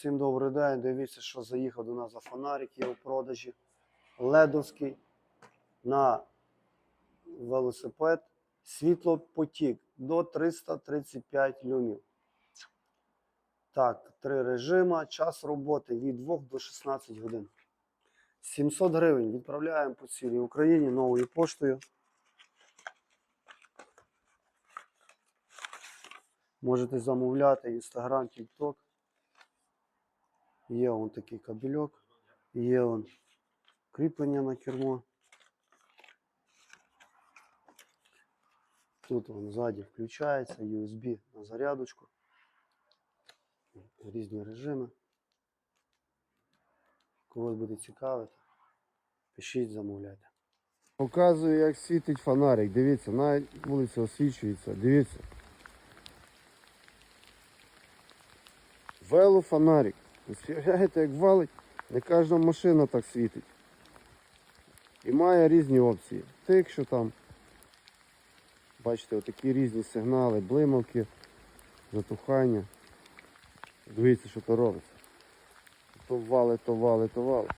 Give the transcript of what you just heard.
Всім добрий день. Дивіться, що заїхав до нас за фонарик є у продажі. Ледовський на велосипед. Світлопотік до 335 люмів. Так, три режима. Час роботи від 2 до 16 годин. 700 гривень відправляємо по цілій Україні новою поштою. Можете замовляти Instagram, TikTok. Є он такий кабельок, є он кріплення на кермо. Тут он ззаді включається USB на зарядочку. Різні режими. Когось буде цікавити, пишіть, замовляйте. Показую, як світить фонарик. Дивіться, на вулиці освічується. Дивіться. Велофонарик. Уявляєте, як валить, не кожна машина так світить. І має різні опції. Тик, що там. Бачите, отакі різні сигнали, блимавки, затухання. Дивіться, що то робиться. То вали, то вали, то валить.